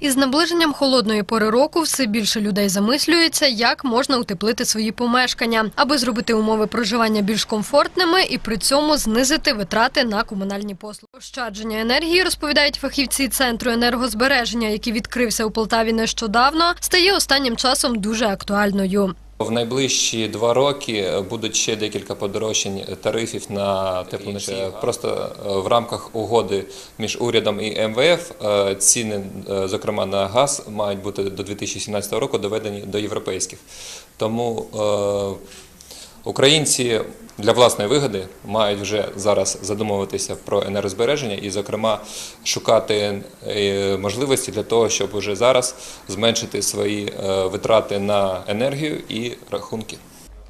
Із наближенням холодної пори року все більше людей замислюється, як можна утеплити свої помешкання, аби зробити умови проживання більш комфортними і при цьому знизити витрати на комунальні послуги. Ощадження енергії, розповідають фахівці центру енергозбереження, який відкрився у Полтаві нещодавно, стає останнім часом дуже актуальною. В найближчі два роки будуть ще декілька подорожчань тарифів на теплоносії. Просто е, в рамках угоди між урядом і МВФ е, ціни, е, зокрема на газ, мають бути до 2017 року доведені до європейських. Тому е, Українці для власної вигоди мають вже зараз задумуватися про енергозбереження і, зокрема, шукати е, можливості для того, щоб уже зараз зменшити свої е, витрати на енергію і рахунки.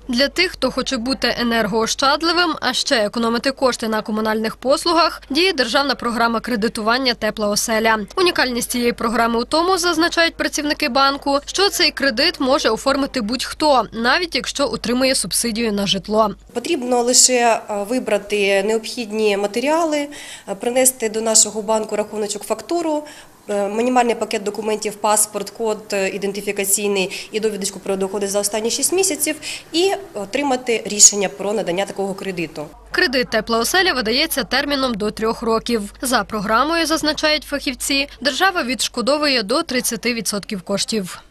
Для тих, хто хоче бути енергоощадливим, а ще економити кошти на комунальних послугах, діє державна програма кредитування тепла оселя. Унікальність цієї програми у тому, зазначають працівники банку, що цей кредит може оформити будь-хто, навіть якщо отримує субсидію на житло. Потрібно лише е, вибрати необхідні матеріали, е, принести до нашого банку рахуночок фактуру, мінімальний пакет документів, паспорт, код е, ідентифікаційний і довідочку про доходи за останні 6 місяців, і отримати рішення про надання такого кредиту. Кредит тепла оселя видається терміном до трьох років. За програмою, зазначають фахівці, держава відшкодовує до 30% коштів.